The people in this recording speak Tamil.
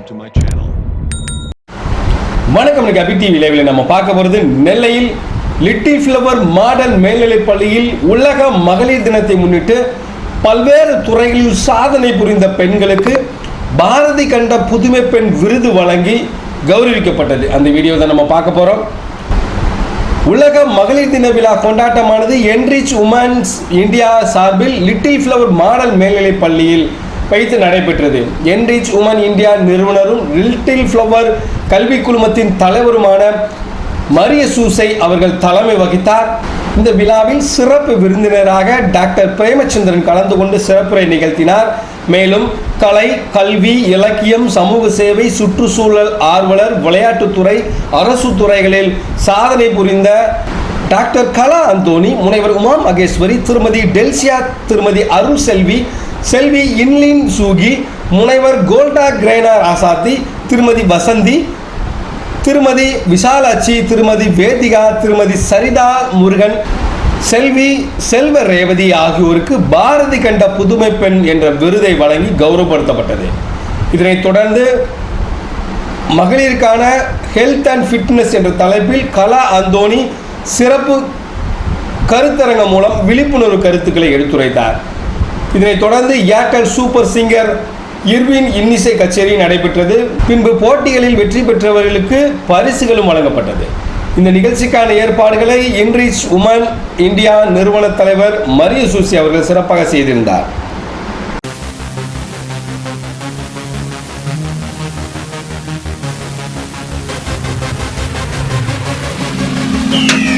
subscribe to my channel. வணக்கம் எனக்கு அபி டிவி லைவ்ல நம்ம பார்க்க போகிறது நெல்லையில் லிட்டில் ஃப்ளவர் மாடல் மேல்நிலைப் பள்ளியில் உலக மகளிர் தினத்தை முன்னிட்டு பல்வேறு துறைகளில் சாதனை புரிந்த பெண்களுக்கு பாரதி கண்ட புதுமை பெண் விருது வழங்கி கௌரவிக்கப்பட்டது அந்த வீடியோ தான் நம்ம பார்க்க போகிறோம் உலக மகளிர் தின விழா கொண்டாட்டமானது என்ரிச் உமன்ஸ் இந்தியா சார்பில் லிட்டில் ஃப்ளவர் மாடல் மேல்நிலைப் பள்ளியில் வைத்து நடைபெற்றது. என்ரிச் உமன் இந்தியா நிறுவனரும் லிட்டில் ஃப்ளவர் கல்வி குழுமத்தின் தலைவருமான மரிய சூசை அவர்கள் தலைமை வகித்தார். இந்த விழாவில் சிறப்பு விருந்தினராக டாக்டர் பிரேமச்சந்திரன் கலந்து கொண்டு சிறப்புரை நிகழ்த்தினார். மேலும் கலை கல்வி இலக்கியம் சமூக சேவை சுற்றுச்சூழல் ஆர்வலர் விளையாட்டுத்துறை அரசு துறைகளில் சாதனை புரிந்த டாக்டர் கலா அந்தோணி முனைவர் உமா மகேஸ்வரி திருமதி டெல்சியா திருமதி அருள் செல்வி செல்வி இன்லின் சூகி முனைவர் கோல்டா கிரைனார் ஆசாத்தி திருமதி வசந்தி திருமதி விசாலாட்சி திருமதி வேதிகா திருமதி சரிதா முருகன் செல்வி செல்வ ரேவதி ஆகியோருக்கு பாரதி கண்ட புதுமை பெண் என்ற விருதை வழங்கி கௌரவப்படுத்தப்பட்டது. இதனைத் தொடர்ந்து மகளிருக்கான ஹெல்த் அண்ட் ஃபிட்னஸ் என்ற தலைப்பில் கலா அந்தோணி சிறப்பு கருத்தரங்கம் மூலம் விழிப்புணர்வு கருத்துக்களை எடுத்துரைத்தார். இதனைத் தொடர்ந்து ஏர்டெல் சூப்பர் சிங்கர் இர்வின் இன்னிசை கச்சேரி நடைபெற்றது பின்பு போட்டிகளில் வெற்றி பெற்றவர்களுக்கு பரிசுகளும் வழங்கப்பட்டது இந்த நிகழ்ச்சிக்கான ஏற்பாடுகளை இன்ரிச் உமன் இந்தியா நிறுவன தலைவர் மரிய சூசி அவர்கள் சிறப்பாக செய்திருந்தார் Yeah.